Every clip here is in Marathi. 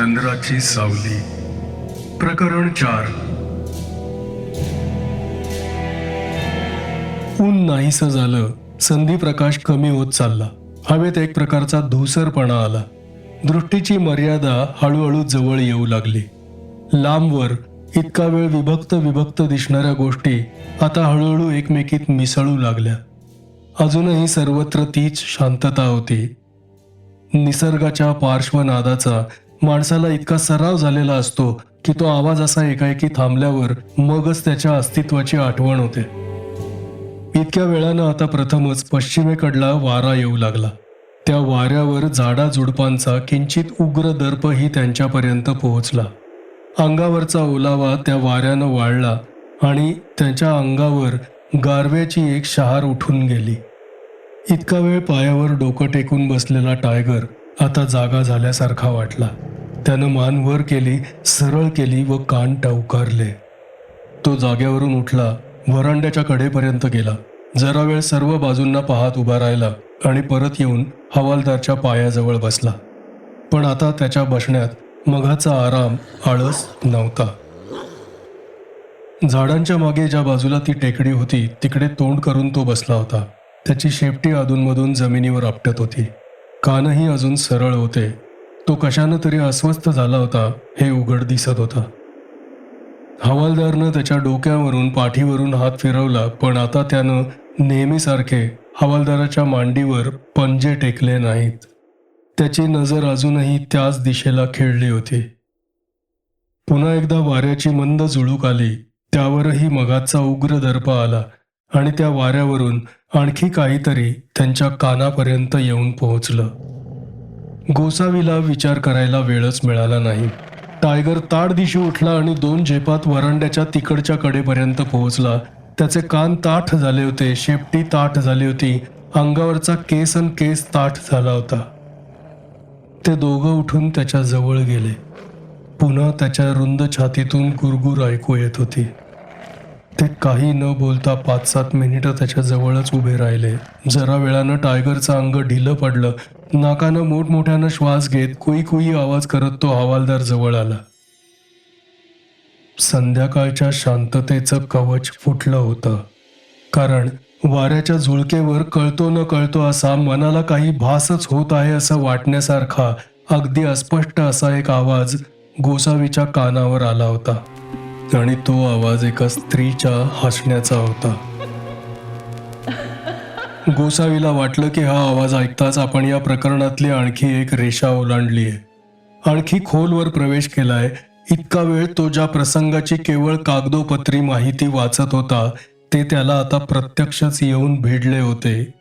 चंद्राची सावली. प्रकरण चार. ऊन नाहीसं झालं. संधी प्रकाश कमी होत चालला. हवेत एक प्रकारचा धुसरपणा आला. दृष्टीची मर्यादा हळूहळू जवळ येऊ लागली. लांबवर इतका वेळ विभक्त विभक्त दिसणाऱ्या गोष्टी आता हळूहळू एकमेकीत मिसळू लागल्या. अजूनही सर्वत्र तीच शांतता होती. निसर्गाच्या पार्श्वनादाचा माणसाला इतका सराव झालेला असतो की तो आवाज असा एकाएकी थांबल्यावर मगच त्याच्या अस्तित्वाची आठवण होते. इतक्या वेळानं आता प्रथमच पश्चिमेकडला वारा येऊ लागला. त्या वाऱ्यावर झाडाझुडपांचा किंचित उग्र दर्पही त्यांच्यापर्यंत पोहोचला. अंगावरचा ओलावा त्या वाऱ्यानं वाढला आणि त्यांच्या अंगावर गारव्याची एक शहार उठून गेली. इतका वेळ पायावर डोकं टेकून बसलेला टायगर आता जागा झाल्यासारखा वाटला. त्यानं मान वर केली सरळ केली व कान टवकारले. तो जाग्यावरून उठला वरांड्याच्या कडेपर्यंत गेला. जरा वेळ सर्व बाजूंना पाहत उभा राहिला आणि परत येऊन हवालदारच्या पायाजवळ बसला. पण आता त्याच्या बसण्यात मघाचा आराम आळस नव्हता. झाडांच्या मागे ज्या बाजूला ती टेकडी होती तिकडे तोंड करून तो बसला होता. त्याची शेपटी अधूनमधून जमिनीवर आपटत होती. कानही अजून सरळ होते. तो कशानं तरी अस्वस्थ झाला होता हे उघड दिसत होता. हवालदारनं त्याच्या डोक्यावरून पाठीवरून हात फिरवला पण आता त्यानं नेहमीसारखे हवालदाराच्या मांडीवर पंजे टेकले नाहीत. त्याची नजर अजूनही त्याच दिशेला खेळली होती. पुन्हा एकदा वाऱ्याची मंद जुळूक आली त्यावरही मगाचा उग्र दर्प आला आणि त्या वाऱ्यावरून आणखी काहीतरी त्यांच्या कानापर्यंत येऊन पोहोचलं. गोसावीला विचार करायला वेळच मिळाला नाही. टायगर ताड दिशी उठला आणि दोन झेपात वरांड्याच्या तिकडच्या कडेपर्यंत पोहोचला. त्याचे कान ताठ झाले होते शेपटी ताठ झाली होती. अंगावरचा केस अन केस ताठ झाला होता. ते दोघं उठून त्याच्याजवळ गेले. पुन्हा त्याच्या रुंद छातीतून गुरगुर ऐकू येत होती. ते काही न बोलता पाच सात मिनिटं त्याच्या जवळच उभे राहिले. जरा वेळानं टायगरचं अंग ढिलं पडलं. नाकानं मोठमोठ्यानं श्वास घेत कुई कुई आवाज करत तो हवालदार जवळ आला. संध्याकाळच्या शांततेचं कवच फुटलं होतं. कारण वाऱ्याच्या झुळकेवर कळतो न कळतो असा मनाला काही भासच होत आहे असं वाटण्यासारखा अगदी अस्पष्ट असा एक आवाज गोसावीच्या कानावर आला होता. आणि तो आवाज एका स्त्रीच्या हसण्याचा होता. गोसावीला वाटलं की हा आवाज ऐकताच आपण या प्रकरणातली आणखी एक रेषा ओलांडली आहे. आणखी खोलवर प्रवेश केलाय. इतका वेळ तो ज्या प्रसंगाची केवळ कागदोपत्री माहिती वाचत होता ते त्याला आता प्रत्यक्षच येऊन भिडले होते.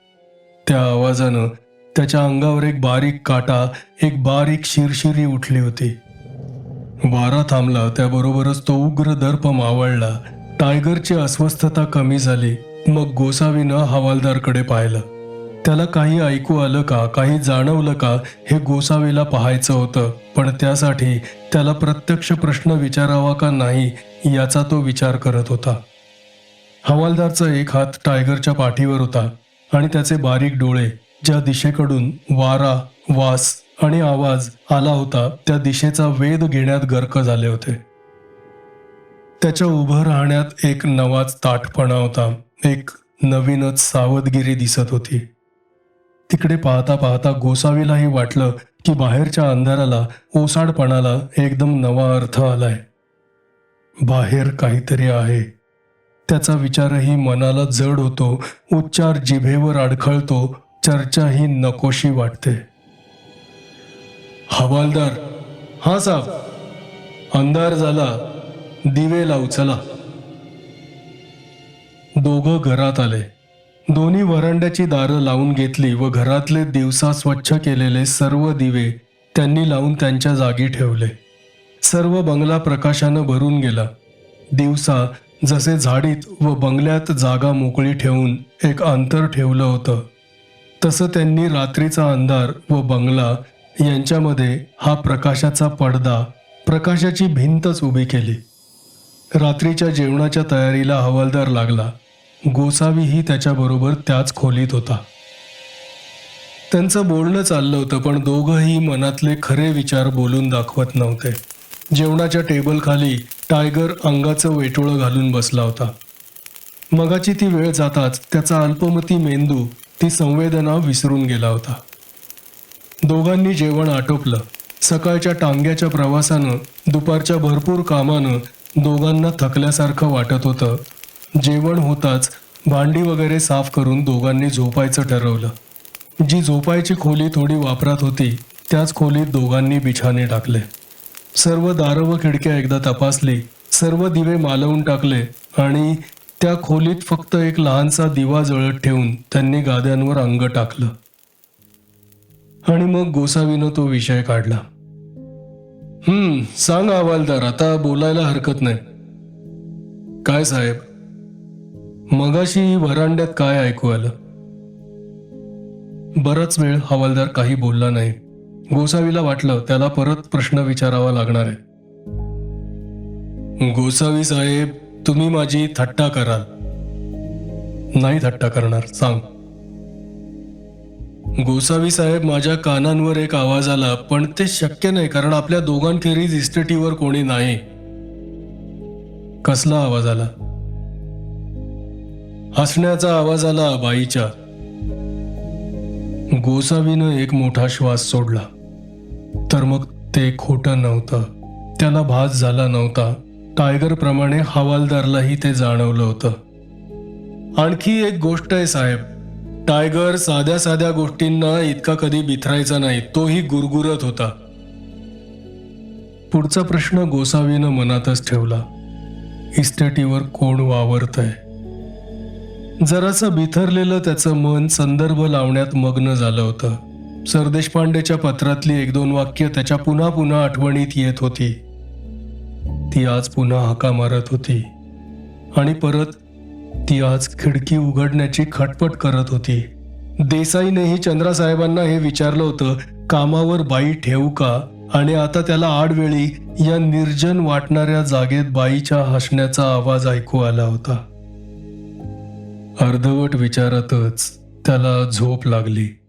त्या आवाजानं त्याच्या अंगावर एक बारीक काटा एक बारीक शिरशिरी उठली होती. वारा थांबला त्याबरोबरच तो उग्र दर्प मावळला. टायगरची अस्वस्थता कमी झाली. मग गोसावीनं हवालदारकडे पाहिलं. त्याला काही ऐकू आलं का काही जाणवलं का हे गोसावीला पाहायचं होतं. पण त्यासाठी त्याला प्रत्यक्ष प्रश्न विचारावा का नाही याचा तो विचार करत होता. हवालदारचा एक हात टायगरच्या पाठीवर होता आणि त्याचे बारीक डोळे ज्या दिशेकडून वारा वास आणि आवाज आला होता त्या दिशेचा वेध घेण्यात गर्क झाले होते. त्याच्या उभं राहण्यात एक नवाच ताठपणा होता. एक नवीनच सावधगिरी दिसत होती. तिकडे पाहता पाहता गोसावीलाही वाटलं की बाहेरच्या अंधाराला ओसाडपणाला एकदम नवा अर्थ आलाय. बाहेर काहीतरी आहे. त्याचा विचारही मनाला जड होतो उच्चार जिभेवर अडखळतो चर्चाही नकोशी वाटते. हवालदार हा साहेब अंधार झाला दिवे लावू चला. दोघं घरात आले. दोन्ही वरांड्याची दारं लावून घेतली व घरातले दिवसा स्वच्छ केलेले सर्व दिवे त्यांनी लावून त्यांच्या जागी ठेवले. सर्व बंगला प्रकाशानं भरून गेला. दिवसा जसे झाडीत व बंगल्यात जागा मोकळी ठेवून एक अंतर ठेवलं होतं तसं त्यांनी रात्रीचा अंधार व बंगला यांच्यामध्ये हा प्रकाशाचा पडदा प्रकाशाची भिंतच उभी केली. रात्रीच्या जेवणाच्या तयारीला हवालदार लागला. गोसावीही त्याच्याबरोबर त्याच खोलीत होता. त्यांचं बोलणं चाललं होतं पण दोघंही मनातले खरे विचार बोलून दाखवत नव्हते. जेवणाच्या टेबलखाली टायगर अंगाचं वेटोळं घालून बसला होता. मगाची ती वेळ जाताच त्याचा अल्पमती मेंदू ती संवेदना विसरून गेला होता. दोघांनी जेवण आटोपलं. सकाळच्या टांग्याच्या प्रवासानं दुपारच्या भरपूर कामानं दोघांना थकल्यासारखं वाटत होतं. जेवण होताच भांडी वगैरे साफ करून दोघांनी झोपायचं ठरवलं. जी झोपायची खोली थोडी वापरात होती त्याच खोलीत दोघांनी बिछाने टाकले. सर्व दारं व खिडक्या एकदा तपासली सर्व दिवे मालवून टाकले आणि त्या खोलीत फक्त एक लहानसा दिवा जळत ठेवून त्यांनी गाद्यांवर अंग टाकलं. आणि मग गोसावीनं तो विषय काढला. हम्म सांग हवालदार आता बोलायला हरकत नाही. काय साहेब? मगाशी व्हरांड्यात काय ऐकू आलं? बराच वेळ हवालदार काही बोलला नाही. गोसावीला वाटलं त्याला परत प्रश्न विचारावा लागणार आहे. गोसावी साहेब तुम्ही माझी थट्टा कराल. नाही थट्टा करणार सांग. गोसावी साहेब माझ्या कानांवर एक आवाज आला पण ते शक्य नाही कारण आपल्या दोघांखेरीज इस्टेटीवर कोणी नाही. कसला आवाज आला? हसण्याचा आवाज आला बाईच्या. गोसावीनं एक मोठा श्वास सोडला. तर मग ते खोटं नव्हतं. त्याला भास झाला नव्हता. टायगर प्रमाणे हवालदारलाही ते जाणवलं होतं. आणखी एक गोष्ट आहे साहेब. टायगर साध्या साध्या गोष्टींना इतका कधी बिथरायचा नाही तोही गुरगुरत होता. पुढचा प्रश्न गोसावीनं मनातच ठेवला. इस्टेटीवर कोण वावरतंय? जरासं बिथरलेलं त्याचं मन संदर्भ लावण्यात मग्न झालं होतं. सरदेशपांडेच्या पत्रातली एक दोन वाक्य त्याच्या पुन्हा पुन्हा आठवणीत येत होती. ती आज पुन्हा हाका मारत होती. आणि परत ती आज खिडकी उघडण्याची खटपट करत होती. देसाईनेही चंद्रासाहेबांना हे विचारलं होतं कामावर बाई ठेवू का? आणि आता त्याला आडवेळी या निर्जन वाटणाऱ्या जागेत बाईच्या हसण्याचा आवाज ऐकू आला होता. अर्धवट विचारातच त्याला झोप लागली.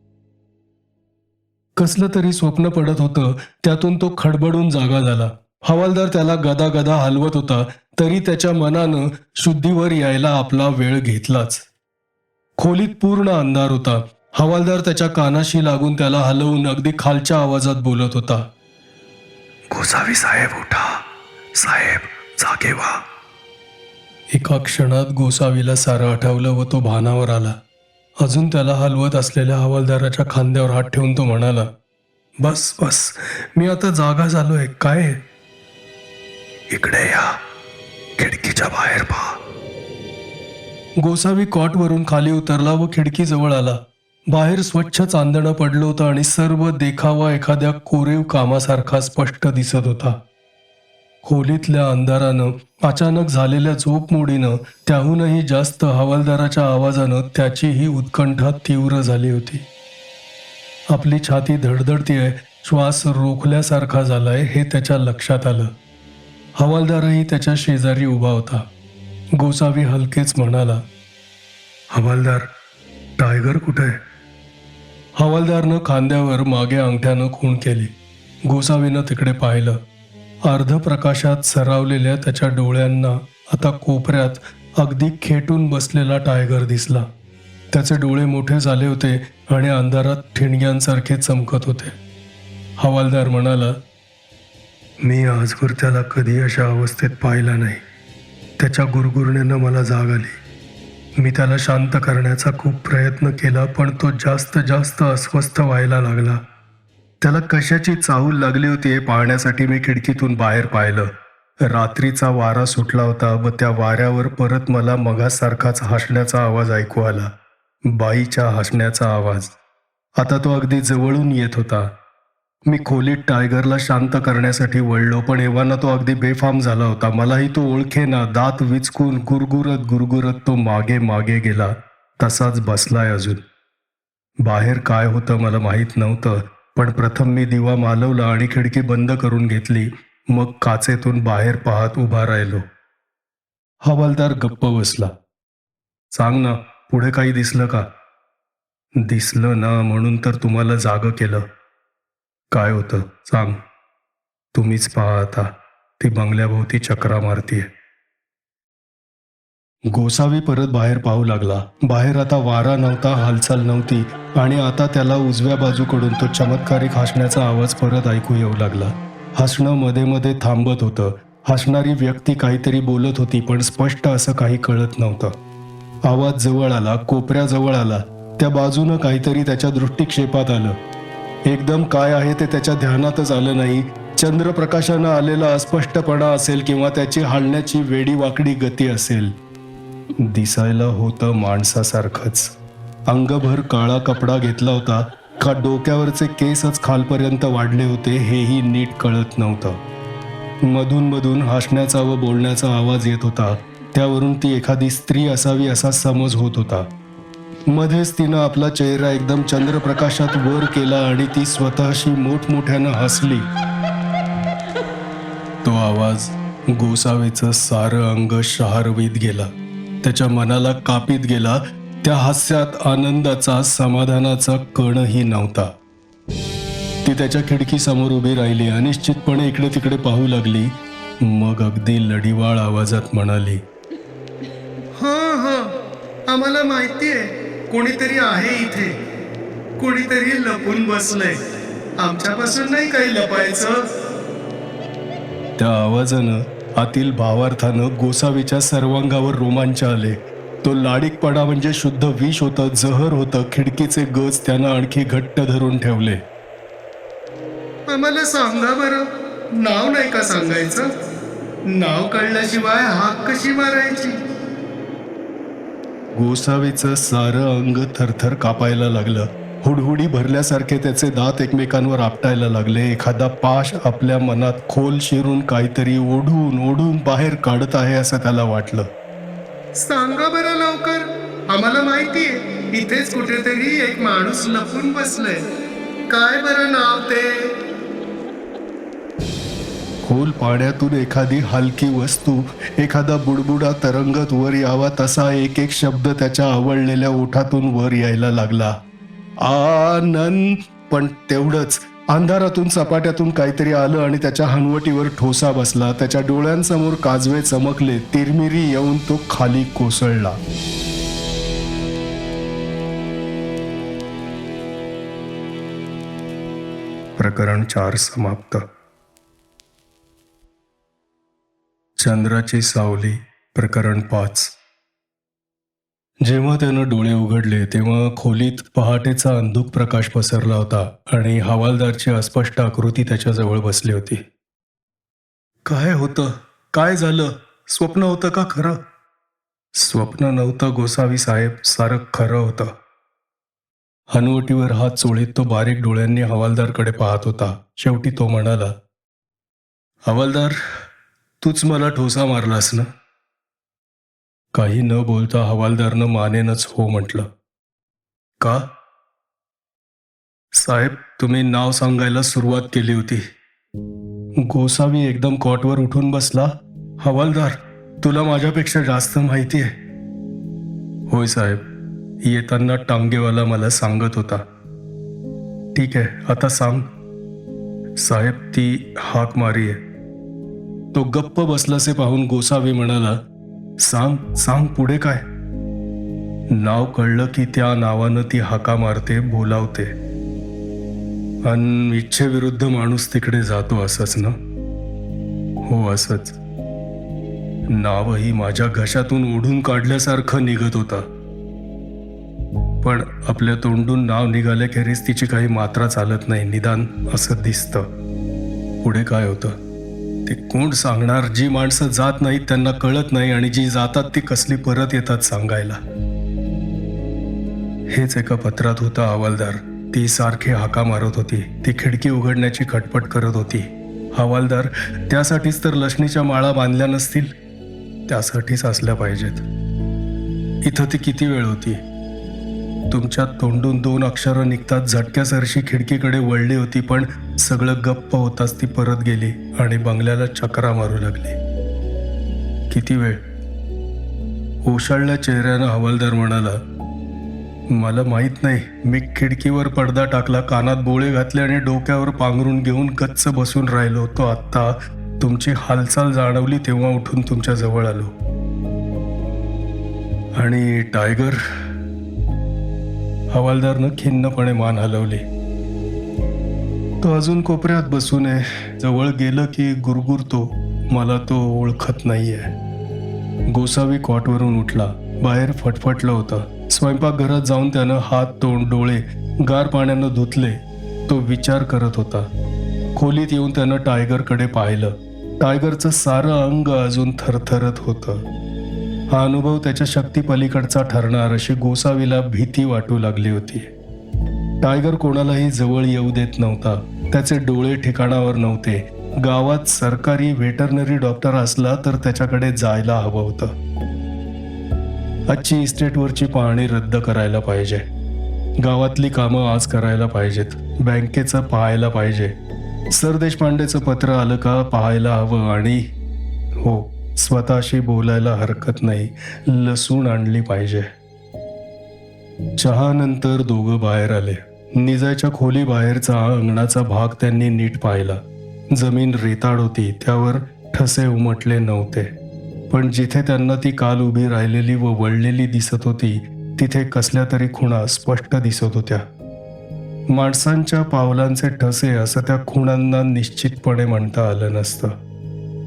कसलं तरी स्वप्न पडत होतं त्यातून तो खडबडून जागा झाला. हवालदार त्याला गदा गदा हलवत होता तरी त्याच्या मनानं शुद्धीवर यायला आपला वेळ घेतलाच. खोलीत पूर्ण अंधार होता. हवालदार त्याच्या कानाशी लागून त्याला हलवून अगदी खालच्या आवाजात बोलत होता. गोसावी साहेब उठा. साहेब जागे व्हा. एका क्षणात गोसावीला सारं आठवलं व तो भानावर आला. अजून त्याला हलवत असलेल्या हवालदाराच्या खांद्यावर हात ठेवून तो म्हणाला बस बस. मी आता जागा झालोय. काय आहे?" इकडे या. खिडकीच्या बाहेर पहा. गोसावी कॉटवरून खाली उतरला व खिडकीजवळ आला. बाहेर स्वच्छ चांदणं पडलं होतं आणि सर्व देखावा एखाद्या कोरीव कामासारखा स्पष्ट दिसत होता. खोलीतल्या अंधारानं अचानक झालेल्या झोपमोडीनं त्याहूनही जास्त हवालदाराच्या आवाजानं त्याचीही उत्कंठा तीव्र झाली होती. आपली छाती धडधडतीये श्वास रोखल्यासारखा झालाय हे त्याच्या लक्षात आलं. हवालदारही त्याच्या शेजारी उभा होता. गोसावी हलकेच म्हणाला हवालदार टायगर कुठे आहे? हवालदारनं खांद्यावर मागे अंगठ्यानं खूण केली. गोसावीनं तिकडे पाहिलं. अर्ध प्रकाशात सरावलेल्या त्याच्या डोळ्यांना आता कोपऱ्यात अगदी खेटून बसलेला टायगर दिसला. त्याचे डोळे मोठे झाले होते आणि अंधारात ठिणग्यांसारखे चमकत होते. हवालदार म्हणाला मी आजवर त्याला कधी अशा अवस्थेत पाहिला नाही. त्याच्या गुरगुरण्यानं मला जाग आली. मी त्याला शांत करण्याचा खूप प्रयत्न केला पण तो जास्त जास्त अस्वस्थ व्हायला लागला. त्याला कशाची चाहूल लागली होती हे पाहण्यासाठी मी खिडकीतून बाहेर पाहिलं. रात्रीचा वारा सुटला होता व त्या वाऱ्यावर परत मला मगासारखाच हसण्याचा आवाज ऐकू आला. बाईच्या हसण्याचा आवाज. आता तो अगदी जवळून येत होता. मी खोलीत टायगरला शांत करण्यासाठी वळलो पण एव्हाना तो अगदी बेफाम झाला होता. मलाही तो ओळखेना. दात विचकून गुरगुरत गुरगुरत तो मागे मागे गेला. तसाच बसलाय अजून. बाहेर काय होतं मला माहीत नव्हतं पण प्रथम मी दिवा मालवला आणि खिडकी बंद करून घेतली. मग काचेतून बाहेर पाहत उभा राहिलो. हवालदार गप्प बसला. सांग ना पुढे काही दिसलं का? दिसलं ना म्हणून तर तुम्हाला जाग केलं. काय होतं? सांग. तुम्हीच पहा आता. ती बंगल्याभोवती चक्रा मारतीये. गोसावी परत बाहेर पाहू लागला. बाहेर आता वारा नव्हता हालचाल नव्हती आणि आता त्याला उजव्या बाजूकडून तो चमत्कारिक हसण्याचा आवाज परत ऐकू येऊ लागला. हसणं मध्ये मध्ये थांबत होतं. हसणारी व्यक्ती काहीतरी बोलत होती पण स्पष्ट असं काही कळत नव्हतं. आवाज जवळ आला कोपऱ्याजवळ आला. त्या बाजूनं काहीतरी त्याच्या दृष्टिक्षेपात आलं. एकदम काय आहे ते त्याच्या ध्यानातच आलं नाही. चंद्रप्रकाशानं आलेला अस्पष्टपणा असेल किंवा त्याची हालण्याची वेडी वाकडी गती असेल. दिसायला होतं माणसासारखंच. अंगभर काळा कपडा घेतला होता. का डोक्यावरचे केसच खालपर्यंत वाढले होते हेही नीट कळत नव्हतं. मधून मधून हसण्याचा व बोलण्याचा आवाज येत होता. त्यावरून ती एखादी स्त्री असावी असा समज होत होता. मध्येच तिनं आपला चेहरा एकदम चंद्रप्रकाशात वर केला आणि ती स्वतःशी मोठमोठ्यानं हसली. तो आवाज गोसावेचं सारं अंग शहारवीत गेला. त्याच्या मनाला कापीत गेला. त्या हास्यात आनंदाचा समाधानाचा कणही नव्हता. ती त्याच्या खिडकीसमोर उभी राहिली अनिश्चितपणे इकडे तिकडे पाहू लागली. मग अगदी लढीवाळ आवाजात म्हणाली हा हा आम्हाला माहिती आहे कोणीतरी आहे इथे. कोणीतरी लपून बसलंय. आमच्यापासून नाही काही लपायचं. त्या आवाजानं आतील भावार्थानं गोसावीच्या सर्वांगावर रोमांच आले. तो लाडीकपणा म्हणजे शुद्ध विष होतं जहर होतं खिडकीचे गज त्यानं आणखी घट्ट धरून ठेवले. आम्हाला सांगा बरं नाव नाही का सांगायचं? नाव कळल्याशिवाय हाक कशी मारायची? गोसावीचं सारं अंग थरथर कापायला लागलं. हुडहुडी भरल्यासारखे त्याचे दात एकमेकांवर आपटायला लागले. एखादा पाश आपल्या मनात खोल शिरून काहीतरी ओढून ओढून बाहेर काढत आहे असं त्याला वाटलं. सांगा बरं लवकर आम्हाला माहिती आहे इथेच कुठेतरी एक माणूस लपून बसलंय. काय बरं नाव ते? खोल पाण्यातून एखादी हलकी वस्तू एखादा बुडबुडा तरंगत वर यावा तसा एक एक शब्द त्याच्या आवडलेल्या ओठातून वर यायला लागला. आनंद! पण तेवढंच. अंधारातून सपाट्यातून काहीतरी आलं आणि त्याच्या हनवटीवर ठोसा बसला. त्याच्या डोळ्यांसमोर काजवे चमकले. तिरमिरी येऊन तो खाली कोसळला. प्रकरण चार समाप्त. चंद्राची सावली प्रकरण पाच. जेव्हा त्यानं डोळे उघडले तेव्हा खोलीत पहाटेचा अंधुक प्रकाश पसरला होता आणि हवालदारची अस्पष्ट आकृती त्याच्याजवळ बसली होती. काय होतं? काय झालं? स्वप्न होतं का खरं? स्वप्न नव्हतं गोसावी साहेब. सारं खरं होतं. हनुवटीवर हात चोळीत तो बारीक डोळ्यांनी हवालदारकडे पाहत होता. शेवटी तो म्हणाला हवालदार तूच मला ठोसा मारलास ना? काही न बोलता हवालदारनं मानेनच हो म्हटलं. का? साहेब तुम्ही नाव सांगायला सुरुवात केली होती. गोसावी एकदम कॉटवर उठून बसला. हवालदार तुला माझ्यापेक्षा जास्त माहिती आहे. होय साहेब येताना टांगेवाला मला सांगत होता. ठीक आहे आता सांग. साहेब ती हाक मारी आहे तो गप्प बसलासे पाहून गोसावी म्हणाला सांग सांग पुढे काय? नाव कळलं की त्या नावानं ती हाका मारते बोलावते. अन इच्छेविरुद्ध माणूस तिकडे जातो असंच ना? हो असंच. नावही माझ्या घशातून ओढून काढल्यासारखं निघत होता. पण आपल्या तोंडून नाव निघाल्याखेरीज तिची काही मात्रा चालत नाही निदान असं दिसतं. पुढे काय होतं? ते कोण सांगणार जी माणसं जात नाहीत त्यांना कळत नाही आणि जी जातात ती कसली परत येतात सांगायला. हेच एका पत्रात होता हवालदार. ती सारखी हाका मारत होती. ती खिडकी उघडण्याची खटपट करत होती. हवालदार त्यासाठीच तर लक्ष्मीच्या माळा बांधल्या नसतील. त्यासाठीच असल्या पाहिजेत. इथं ती किती वेळ होती? तुमच्या तोंडून दोन अक्षरं निघतात. झटक्यासरशी खिडकीकडे वळली होती पण सगळं गप्प होताच ती परत गेली आणि बंगल्याला चक्रा मारू लागली. किती वेळ? ओशाळल्या चेहऱ्यानं हवालदार म्हणाला मला माहीत नाही मी खिडकीवर पडदा टाकला कानात बोळे घातले आणि डोक्यावर पांघरून घेऊन गच्च बसून राहिलो तो आत्ता तुमची हालचाल जाणवली तेव्हा उठून तुमच्या जवळ आलो. आणि टायगर? हवालदारनं खिन्नपणे मान हलवली. तो अजून कोपऱ्यात बसून आहे जवळ गेलं की गुरगुरतो. मला तो ओळखत नाहीये. गोसावी कॉटवरून उठला. बाहेर फटफटलं होतं. स्वयंपाकघरात जाऊन त्यानं हात तोंड डोळे गार पाण्यानं धुतले. तो विचार करत होता. खोलीत येऊन त्यानं टायगरकडे पाहिलं. टायगरचं सारं अंग अजून थरथरत होतं. हा अनुभव त्याच्या शक्ती पलीकडचा ठरणार अशी गोसावीला भीती वाटू लागली होती. टायगर कोणालाही जवळ येऊ देत नव्हता. त्याचे डोळे ठिकाणावर नव्हते. गावात सरकारी व्हेटरनरी डॉक्टर असला तर त्याच्याकडे जायला हवं होतं. आजची इस्टेटवरची पाहणी रद्द करायला पाहिजे. गावातली कामं आज करायला पाहिजेत. बँकेचं पाहायला पाहिजे. सर देशपांडेचं पत्र आलं का पाहायला हवं आणि हो स्वतःशी बोलायला हरकत नाही. लसूण आणली पाहिजे. चहानंतर दोघं बाहेर आले. निजाच्या खोलीबाहेरचा अंगणाचा भाग त्यांनी नीट पाहिला. जमीन रेताड होती त्यावर ठसे उमटले नव्हते. पण जिथे त्यांना ती काल उभी राहिलेली व वळलेली दिसत होती तिथे कसल्या तरी खुणा स्पष्ट दिसत होत्या. माणसांच्या पावलांचे ठसे असं त्या खुणांना निश्चितपणे म्हणता आलं नसतं.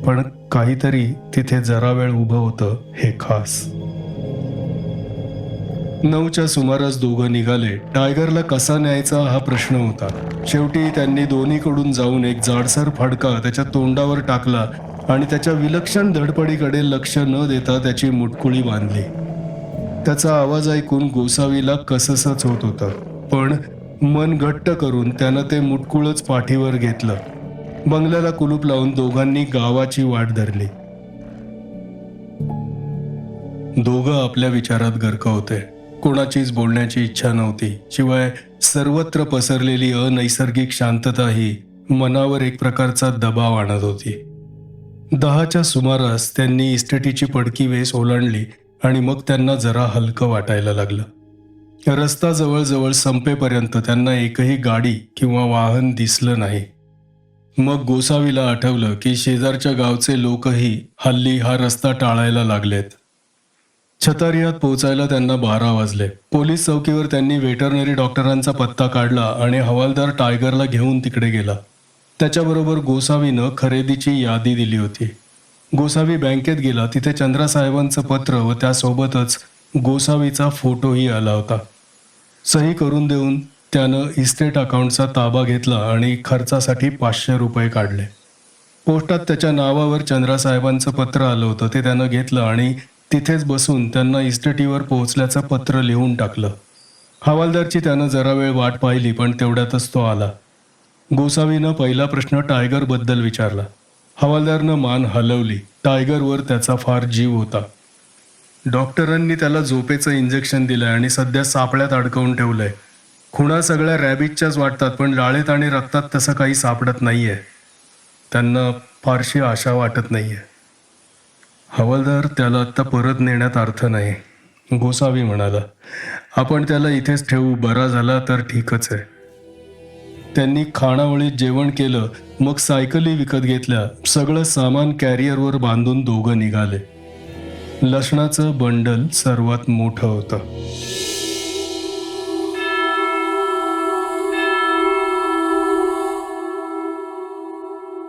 पण काहीतरी तिथे जरा वेळ उभं होतं हे खास. नऊच्या सुमारास दोघं निघाले. टायगरला कसा न्यायचा हा प्रश्न होता. शेवटी त्यांनी दोन्हीकडून जाऊन एक जाडसर फडका त्याच्या तोंडावर टाकला आणि त्याच्या विलक्षण धडपडीकडे लक्ष न देता त्याची मुटकुळी बांधली. त्याचा आवाज ऐकून गोसावीला कससच होत होतं. पण मन घट्ट करून त्यानं ते मुटकुळच पाठीवर घेतलं. बंगल्याला कुलूप लावून दोघांनी गावाची वाट धरली. दोघं आपल्या विचारात गर्क होते. कोणाचीच बोलण्याची इच्छा नव्हती. शिवाय सर्वत्र पसरलेली अनैसर्गिक शांतता ही मनावर एक प्रकारचा दबाव आणत होती. दहाच्या सुमारास त्यांनी इस्टेटीची पडकी वेस ओलांडली आणि मग त्यांना जरा हलकं वाटायला लागलं. रस्ता जवळजवळ संपेपर्यंत त्यांना एकही गाडी किंवा वाहन दिसलं नाही. मग गोसावीला आठवलं की शेजारच्या गावचे लोकही हल्ली हा रस्ता टाळायला लागलेत. छतारियात पोहोचायला त्यांना बारा वाजले. पोलीस चौकीवर त्यांनी वेटरनरी डॉक्टरांचा पत्ता काढला आणि हवालदार टायगरला घेऊन तिकडे गेला. त्याच्याबरोबर गोसावीनं खरेदीची यादी दिली होती. गोसावी बँकेत गेला तिथे चंद्रासाहेबांचं पत्र व त्यासोबतच गोसावीचा फोटोही आला होता. सही करून देऊन त्यानं इस्टेट अकाउंटचा ताबा घेतला आणि खर्चासाठी पाचशे रुपये काढले. पोस्टात त्याच्या नावावर चंद्रासाहेबांचं पत्र आलं होतं ते त्यानं घेतलं आणि तिथेच बसून त्यांना इस्टेटीवर पोहोचल्याचं पत्र लिहून टाकलं. हवालदारची त्यानं जरा वेळ वाट पाहिली पण तेवढ्यातच तो आला. गोसावीनं पहिला प्रश्न टायगरबद्दल विचारला. हवालदारनं मान हलवली. टायगरवर त्याचा फार जीव होता. डॉक्टरांनी त्याला झोपेचं इंजेक्शन दिलंय आणि सध्या सापळ्यात अडकवून ठेवलंय. खुणा सगळ्या रॅबिटच्याच वाटतात पण लाळेत आणि रक्तात तसं काही सापडत नाहीये. त्यांना फारशी आशा वाटत नाहीये. हवालदार त्याला आत्ता परत नेण्यात अर्थ नाही. गोसावी म्हणाला आपण त्याला इथेच ठेवू बरा झाला तर ठीकच आहे. त्यांनी खाणावळीत जेवण केलं मग सायकली विकत घेतल्या सगळं सामान कॅरियरवर बांधून दोघं निघाले. लसणाचं बंडल सर्वात मोठं होतं.